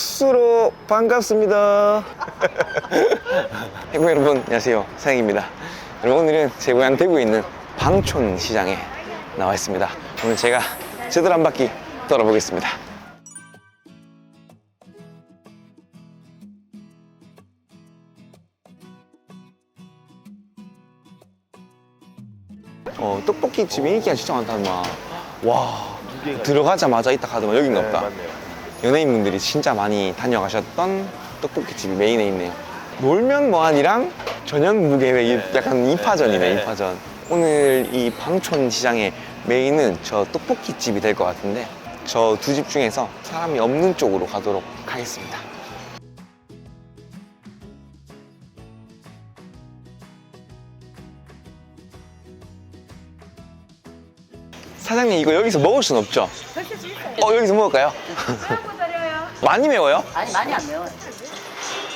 억수로 반갑습니다. 해구 여러분, 안녕하세요. 사장입니다. 여러분, 오늘은 제 고향 대구에 있는 방촌 시장에 나와 있습니다. 오늘 제가 제대로 한 바퀴 돌아보겠습니다. 어, 떡볶이 집이 인기가 진짜 많다는 말. 와, 들어가자마자 이따 가더만 여긴가 보다. 연예인분들이 진짜 많이 다녀가셨던 떡볶이 집이 메인에 있네요. 놀면 뭐하니랑 저녁 무게의 이- 약간 이파전이네, 이파전. 오늘 이 방촌 시장의 메인은 저 떡볶이 집이 될 것 같은데 저 두 집 중에서 사람이 없는 쪽으로 가도록 하겠습니다. 사장님 이거 여기서 먹을 순 없죠? 있어요. 어 여기서 먹을까요? 많이 매워요? 아니 많이 안 매워요.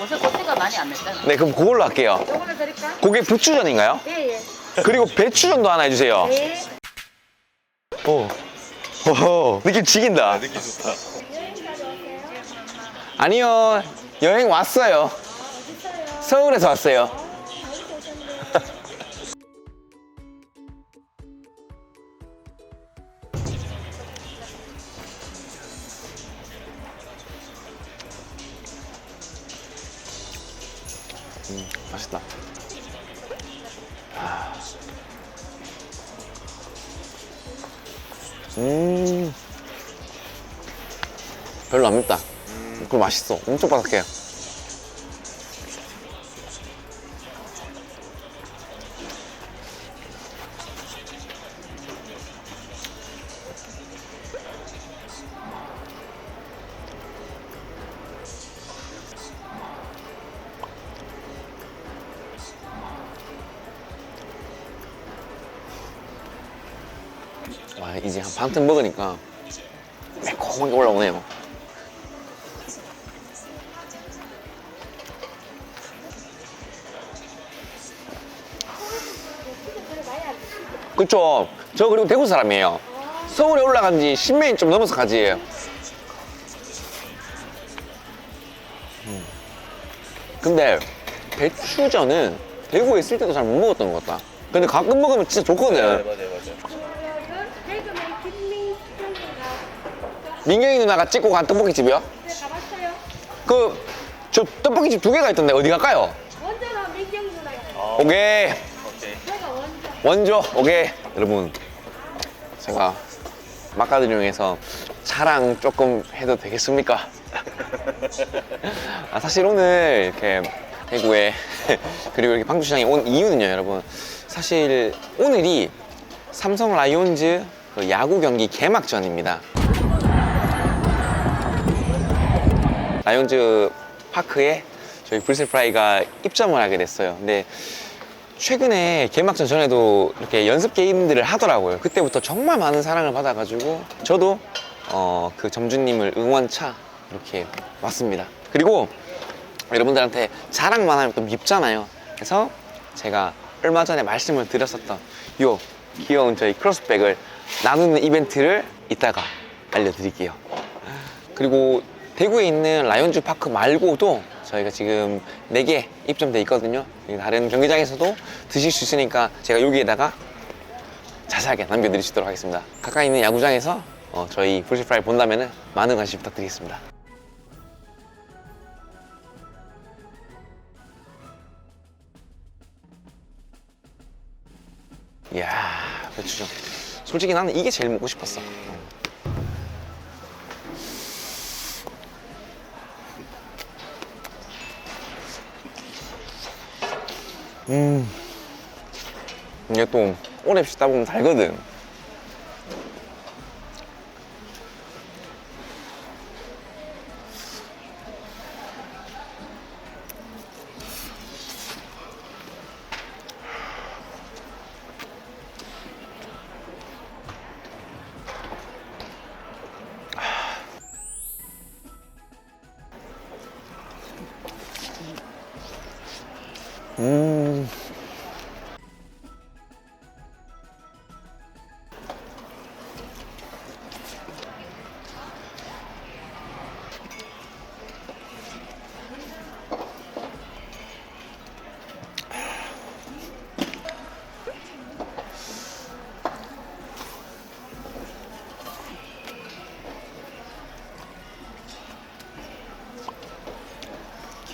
옷에 고추가 많이 안 맵잖아. 네 그럼 그걸로 할게요. 요거는 드릴까? 그게 부추전인가요? 예, 예. 그리고 배추전도 하나 해주세요. 예. 오. 오, 느낌 죽인다. 느낌 좋다. 아니요, 여행 왔어요. 서울에서 왔어요. 별로 안 맵다. 그거 맛있어. 엄청 바삭해요. 와, 이제 한 반틈 먹으니까 그쵸. 저 그리고 대구 사람이에요. 서울에 올라간 지 10년이 좀 넘어서 가지예요. 음. 근데 배추전은 대구에 있을 때도 잘 못 먹었던 것 같다. 근데 가끔 먹으면 진짜 좋거든. 대금의 김민경이가 민경이 누나가 찍고 간 떡볶이 집이요? 네, 가봤어요. 그, 저 떡볶이 집 두 개가 있던데 어디 갈까요? 원자가 민경 누나가. 오케이. 원조, 오케이. 여러분, 제가 막가드룡에서 자랑 조금 해도 되겠습니까? 아, 사실 오늘 이렇게 대구에 그리고 이렇게 방주시장에 온 이유는요, 여러분. 사실 오늘이 삼성 라이온즈 그 야구 경기 개막전입니다. 라이온즈 파크에 저희 불스프라이가 입점을 하게 됐어요. 근데 최근에 개막전 전에도 이렇게 연습 게임들을 하더라고요. 그때부터 정말 많은 사랑을 받아가지고 저도 어, 그 점주님을 응원차 이렇게 왔습니다. 그리고 여러분들한테 자랑만 하면 또 밉잖아요. 그래서 제가 얼마 전에 말씀을 드렸었던 요 귀여운 저희 크로스백을 나누는 이벤트를 이따가 알려드릴게요. 그리고 대구에 있는 라이온즈 파크 말고도 저희가 지금 4개 입점돼 있거든요. 다른 경기장에서도 드실 수 있으니까 제가 여기에다가 자세하게 있도록 하겠습니다. 가까이 있는 야구장에서 어, 저희 불시프라이 본다면 많은 관심 부탁드리겠습니다. 이야, 배추전. 솔직히 나는 이게 제일 먹고 싶었어. 음. 이게 또 오래 씹다 보면 달거든.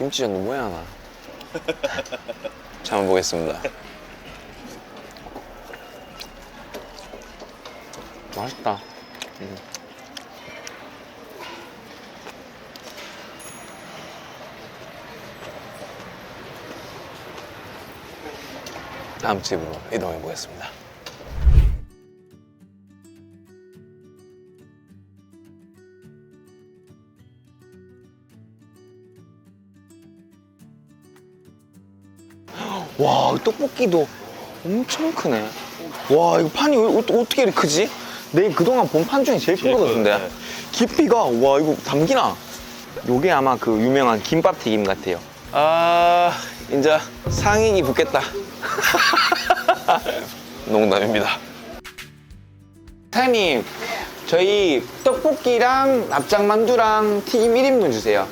김치전도 뭐야. 자, 한번 보겠습니다. 맛있다. 음. 다음 집으로 이동해 보겠습니다. 떡볶이도 엄청 크네. 와, 이거 판이 왜- 어, 어떻게 이렇게 크지? 내 그동안 본 판 중에 제일 큰거 같은데. 깊이가, 와, 이거 담기나? 요게 아마 그 유명한 김밥 튀김 같아요. 아, 이제 상인이 붙겠다. 농담입니다. 사장님, 저희 떡볶이랑 납작만두랑 튀김 1인분 주세요.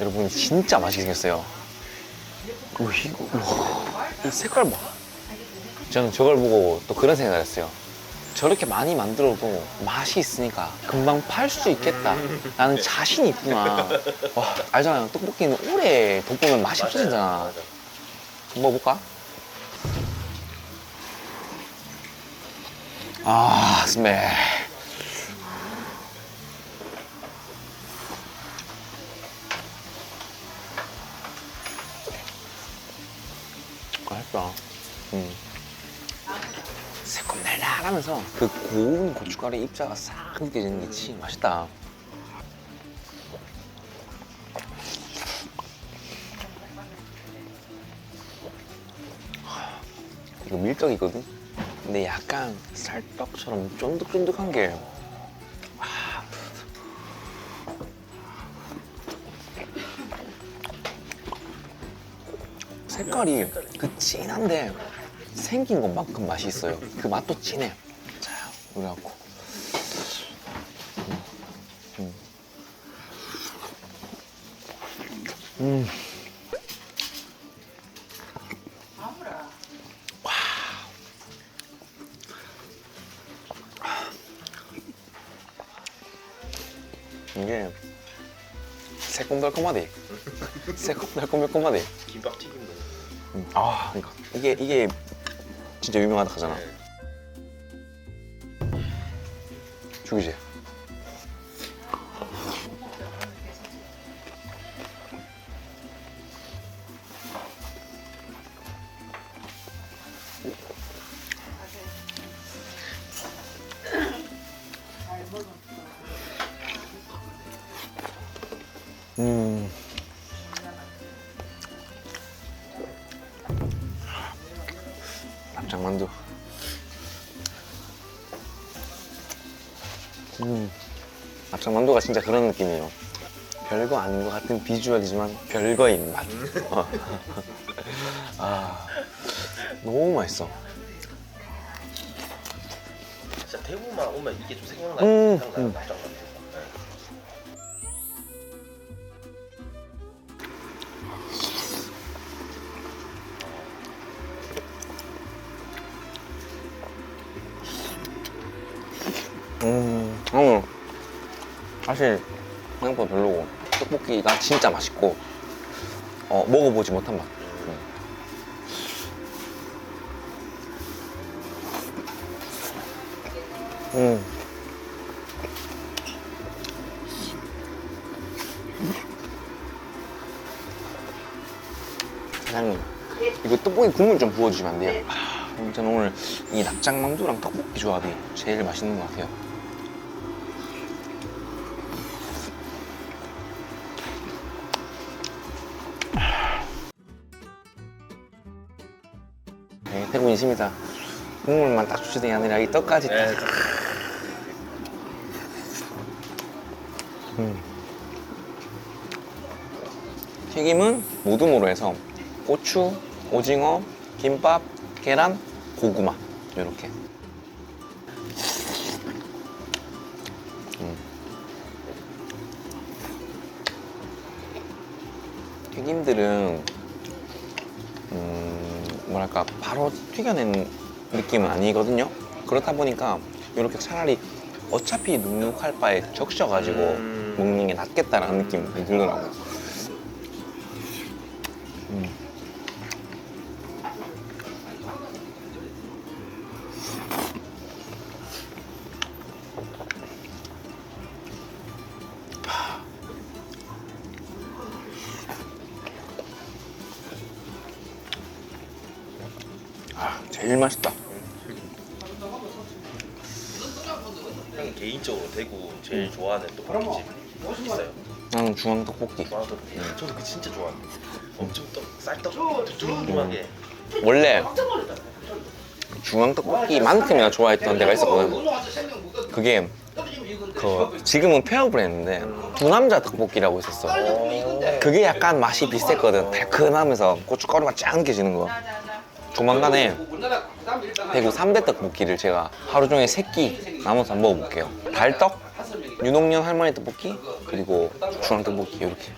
여러분 진짜 맛있게 생겼어요. 오, 이거, 와, 이 색깔 봐. 저는 저걸 보고 또 그런 생각을 했어요. 저렇게 많이 만들어도 맛이 있으니까 금방 팔 수 있겠다. 나는 자신이 있구나. 와, 알잖아요. 떡볶이는 오래 돋보면 맛이 없어진잖아. 먹어볼까? 아, 스멜. 맛있다. 음. 새콤달달하면서 그 고운 고춧가루 입자가 싹 느껴지는 게 진짜 맛있다. 이거 밀떡이거든? 근데 약간 쌀떡처럼 쫀득쫀득한 게 색깔이 그 진한데 생긴 것만큼 맛이 있어요. 그 맛도 진해. 자, 그래갖고. 음. 음. 와. 이게 새콤달콤하대. 새콤달콤달콤하대. 김밥 아, 그러니까 이게 이게 진짜 유명하다 하잖아. 죽이지. 납작만두가 진짜 그런 느낌이에요. 별거 아닌 것 같은 비주얼이지만 별거인 맛. 어. 아, 너무 맛있어. 진짜 대구만 오면 이게 좀 생각나요 음, 생각나요 음. 만두 사실 생각보다 별로고 떡볶이가 진짜 맛있고 어, 먹어보지 못한 맛. 음. 음. 사장님, 이거 떡볶이 국물 좀 부어주시면 안 돼요? 아, 저는 오늘 이 납작만두랑 떡볶이 조합이 제일 맛있는 것 같아요. 인심이다. 국물만 딱 주시는 게 아니라 이 떡까지 딱. 네. 음. 튀김은 모둠으로 해서 고추, 오징어, 김밥, 계란, 고구마 이렇게. 음. 튀김들은 음, 뭐랄까 바로 튀겨낸 느낌은 아니거든요. 그렇다 보니까 이렇게 차라리 어차피 눅눅할 바에 적셔가지고 음. 먹는 게 낫겠다라는 느낌이 들더라고요. 진짜 좋아합니다. 엄청 떡 쌀떡 두툼하게 원래 중앙 떡볶이만큼이나 좋아했던 데가 있었거든. 그게 그 지금은 폐업을 했는데 두 남자 떡볶이라고 있었어. 그게 약간 맛이 비슷했거든. 달큰하면서 고춧가루가 쫙 느껴지는 거. 조만간에 대구 삼대 떡볶이를 제가 하루 종일 세끼 나눠서 한번 먹어볼게요. 달떡, 윤옥년 할머니 떡볶이, 그리고 중앙 떡볶이 이렇게.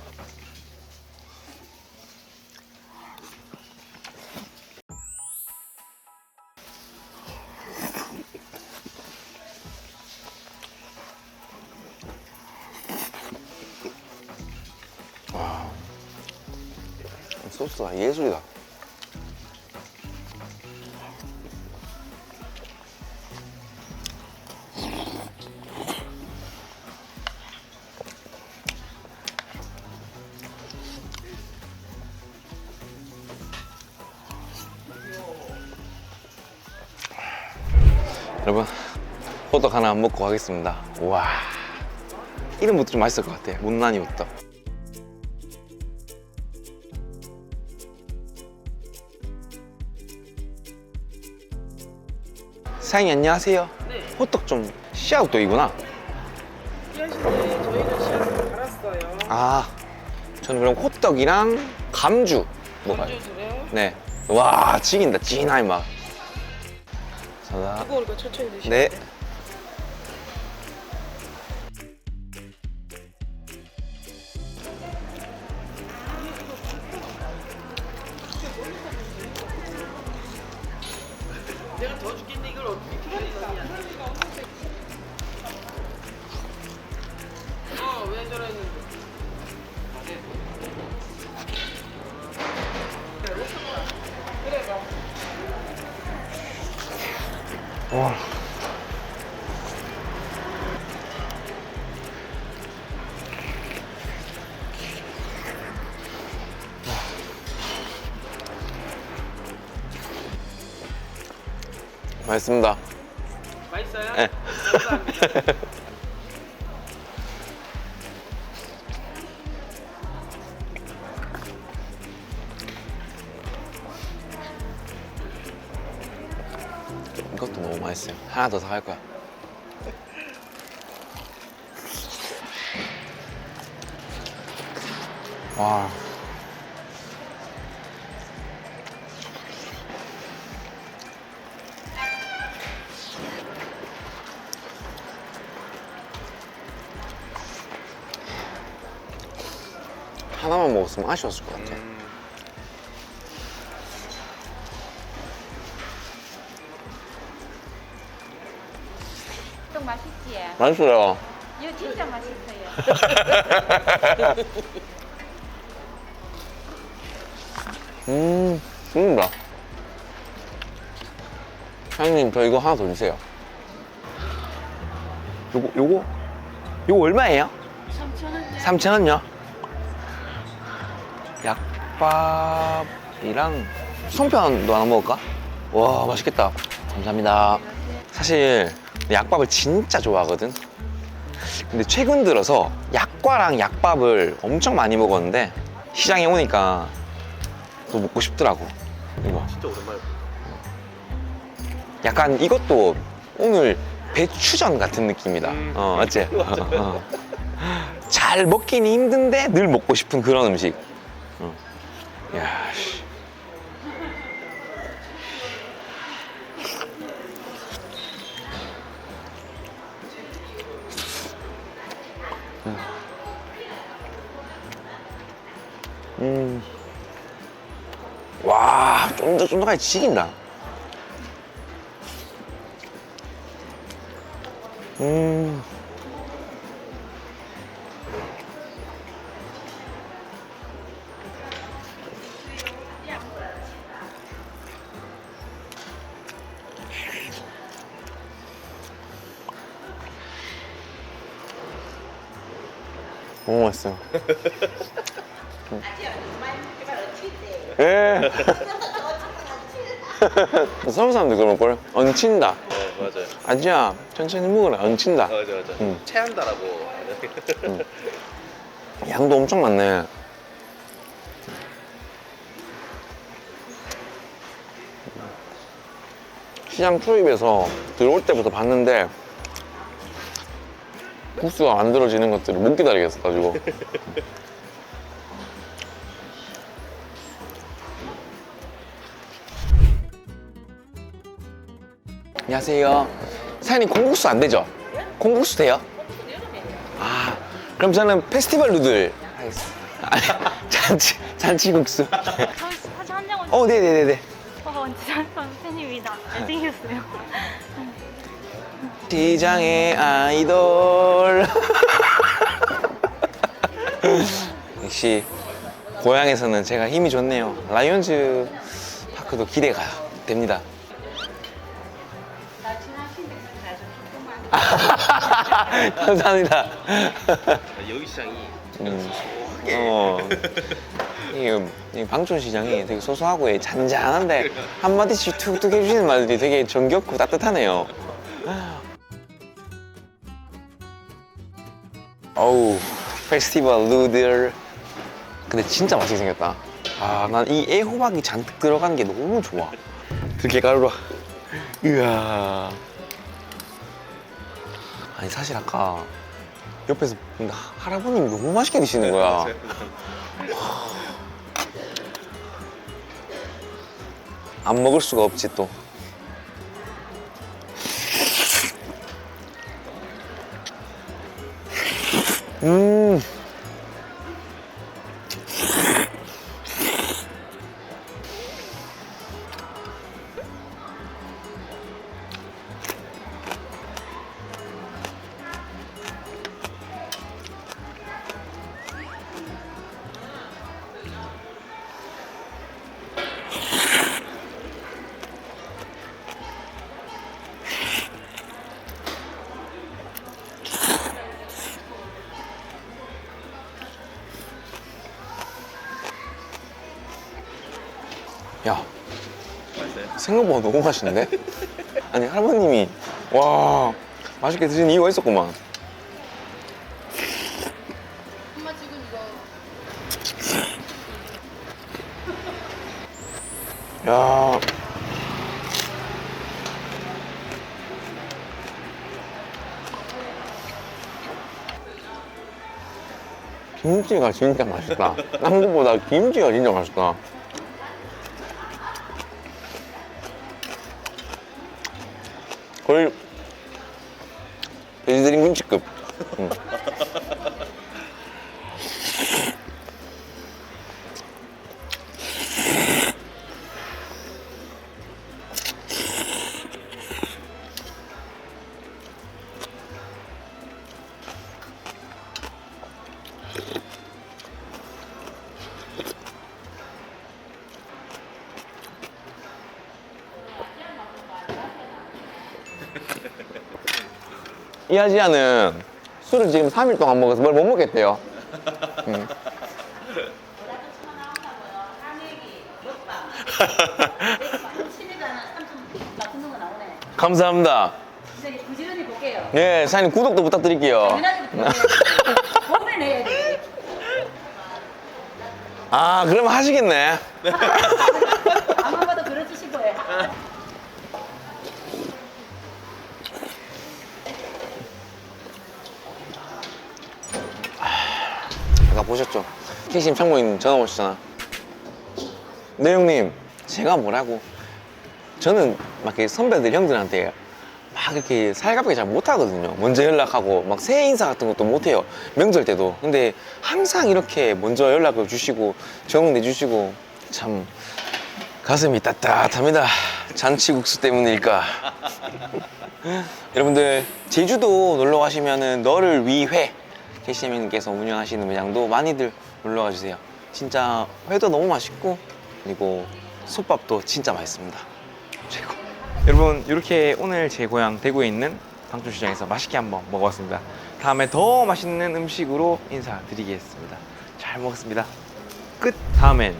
예술이다. 여러분 호떡 하나 먹고 가겠습니다. 와 이름부터 좀 맛있을 것 같아. 못난이 호떡. 사장님 안녕하세요. 네. 호떡 좀 씨앗호떡이구나. 씨앗인데 저희는 씨앗을 갈았어요. 아, 저는 그럼 호떡이랑 감주 먹어요. 먼저 드려요. 네. 와, 지긴다. 진하이 맛. 자다. 뜨거우니까 천천히 드시면 네. 돼요. 와. 맛있습니다. 맛있어요? 네. 감사합니다. 이것도 너무 맛있어요. 하나 더 사갈 거야. 와. 하나만 먹었으면 아쉬웠을 것 같아. 또 맛있지? 맛있어요. 이거 진짜 맛있어요. 음, 좋습니다. 사장님, 저 이거 하나 더 주세요. 요거, 요거? 요거 얼마예요? 3,000원. 3,000원요? 약밥이랑 송편도 하나 먹을까? 와, 맛있겠다. 감사합니다. 사실 약밥을 진짜 좋아하거든. 근데 최근 들어서 약과랑 약밥을 엄청 많이 먹었는데 시장에 오니까 또 먹고 싶더라고. 이거. 진짜 오랜만에 약간 이것도 오늘 배추전 같은 느낌이다. 어, 맞지? 어, 어. 잘 먹긴 힘든데 늘 먹고 싶은 그런 음식. 어. 야, 씨. 음. 와, 쫀득 쫀득하게 지긴다. 음. 너무 맛있어요. 예. 서울 사람들 그런 걸 얹힌다. 네 맞아요. 아지야 천천히 먹으라 얹힌다. 맞아 맞아. 음. 체한다라고. 양도 엄청 많네. 시장 초입에서 들어올 때부터 봤는데 국수가 만들어지는 것들을 못 기다리겠어가지고 안녕하세요 사장님 콩국수 안 되죠? 콩국수 돼요? 아 그럼 저는 페스티벌 누들 하겠습니다 아니, 잔치, 잔치국수 사진 한 장은 어 네네네네 어, 진짜 선생님이다. 잘생겼어요. 시장의 아이돌 역시 고향에서는 제가 힘이 좋네요 라이온즈 파크도 기대가 됩니다 감사합니다 여기 시장이 음. 어. 이게, 이 방촌시장이 되게 소소하고 예, 잔잔한데 한마디씩 툭툭 해주시는 말들이 되게 정겹고 따뜻하네요. 어우, 페스티벌 누들. 근데 진짜 맛있게 생겼다. 아, 난 이 애호박이 잔뜩 들어간 게 너무 좋아. 들깨가루로. 이야. 아니, 사실 아까 옆에서 근데 할아버님이 너무 맛있게 드시는 거야. 안 먹을 수가 없지 또. 음. 생각보다 너무 맛있는데? 아니 할머님이 와 맛있게 드시는 이유가 있었구만. 엄마 지금 이거 야. 김치가 진짜 맛있다. 딴 것보다 김치가 진짜 맛있다. 거의 베지드림 김치급. 음. 이 아지아는 술을 지금 3일 동안 먹어서 뭘 못 먹겠대요. 음. 감사합니다. 진짜 부지런히 볼게요. 네, 사장님 구독도 부탁드릴게요. 내야 돼. 아, 그러면 하시겠네. 보셨죠? 캐심 창모님 전화 오셨잖아. 네, 형님. 제가 뭐라고. 저는 막 이렇게 선배들, 형들한테 막 이렇게 살갑게 잘 못하거든요. 먼저 연락하고 막 새해 인사 같은 것도 못해요. 명절 때도. 근데 항상 이렇게 먼저 연락을 주시고 정 내주시고 참 가슴이 따뜻합니다. 잔치국수 때문일까. 여러분들 제주도 놀러 가시면은 너를 위회 캐시님께서 운영하시는 매장도 많이들 놀러 가주세요. 진짜 회도 너무 맛있고 그리고 솥밥도 진짜 맛있습니다. 최고. 여러분 이렇게 오늘 제 고향 대구에 있는 방촌시장에서 맛있게 한번 먹어봤습니다. 다음에 더 맛있는 음식으로 인사드리겠습니다. 잘 먹었습니다. 끝. 다음엔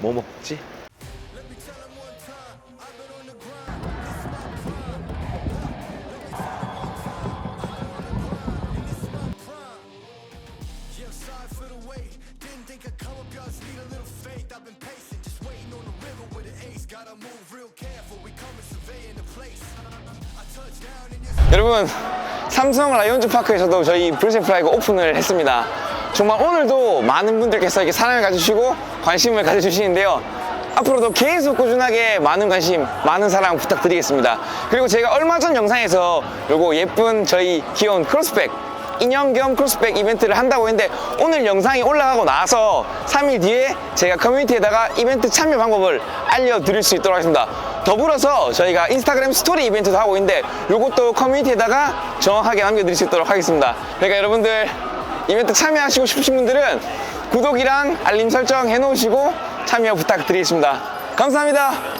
뭐 먹지? 삼성 라이온즈 파크에서도 저희 브리슨 프라이가 오픈을 했습니다. 정말 오늘도 많은 분들께서 이렇게 사랑을 가져주시고 관심을 가져주시는데요. 앞으로도 계속 꾸준하게 많은 관심, 많은 사랑 부탁드리겠습니다. 그리고 제가 얼마 전 영상에서 요거 예쁜 저희 귀여운 크로스백 인형 겸 크로스백 이벤트를 한다고 했는데 오늘 영상이 올라가고 나서 3일 뒤에 제가 커뮤니티에다가 이벤트 참여 방법을 알려드릴 수 있도록 하겠습니다. 더불어서 저희가 인스타그램 스토리 이벤트도 하고 있는데 이것도 커뮤니티에다가 정확하게 남겨드릴 수 있도록 하겠습니다. 그러니까 여러분들 이벤트 참여하시고 싶으신 분들은 구독이랑 알림 설정 해놓으시고 참여 부탁드리겠습니다. 감사합니다.